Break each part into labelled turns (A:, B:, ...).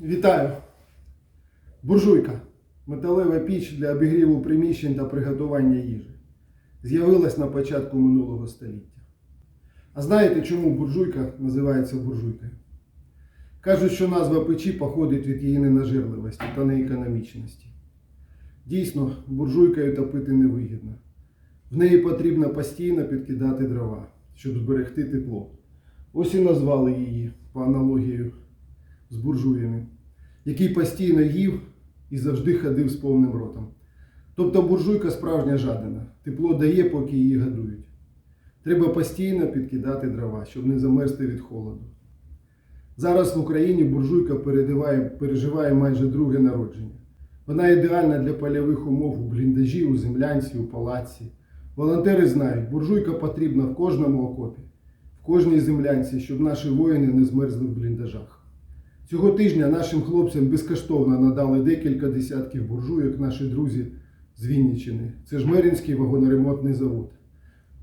A: Вітаю! Буржуйка металева піч для обігріву приміщень та приготування їжі. З'явилась на початку минулого століття. А знаєте, чому буржуйка називається буржуйкою? Кажуть, що назва печі походить від її ненажирливості та неекономічності. Дійсно, буржуйкою топити невигідно. В неї потрібно постійно підкидати дрова, щоб зберегти тепло. Ось і назвали її по аналогію з буржуями, який постійно їв і завжди ходив з повним ротом. Тобто буржуйка справжня жадина, тепло дає, поки її годують. Треба постійно підкидати дрова, щоб не замерзти від холоду. Зараз в Україні буржуйка переживає майже друге народження. Вона ідеальна для польових умов у бліндажі, у землянці, у палаці. Волонтери знають, буржуйка потрібна в кожному окопі, в кожній землянці, щоб наші воїни не змерзли в бліндажах. Цього тижня нашим хлопцям безкоштовно надали декілька десятків буржуйок наші друзі з Вінниччини. Це Жмеринський вагоноремонтний завод.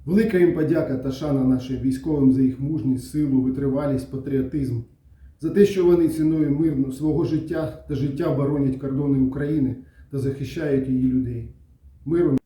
A: Велика їм подяка та шана нашим військовим за їх мужність, силу, витривалість, патріотизм, за те, що вони ціною мирно свого життя та життя боронять кордони України та захищають її людей. Миру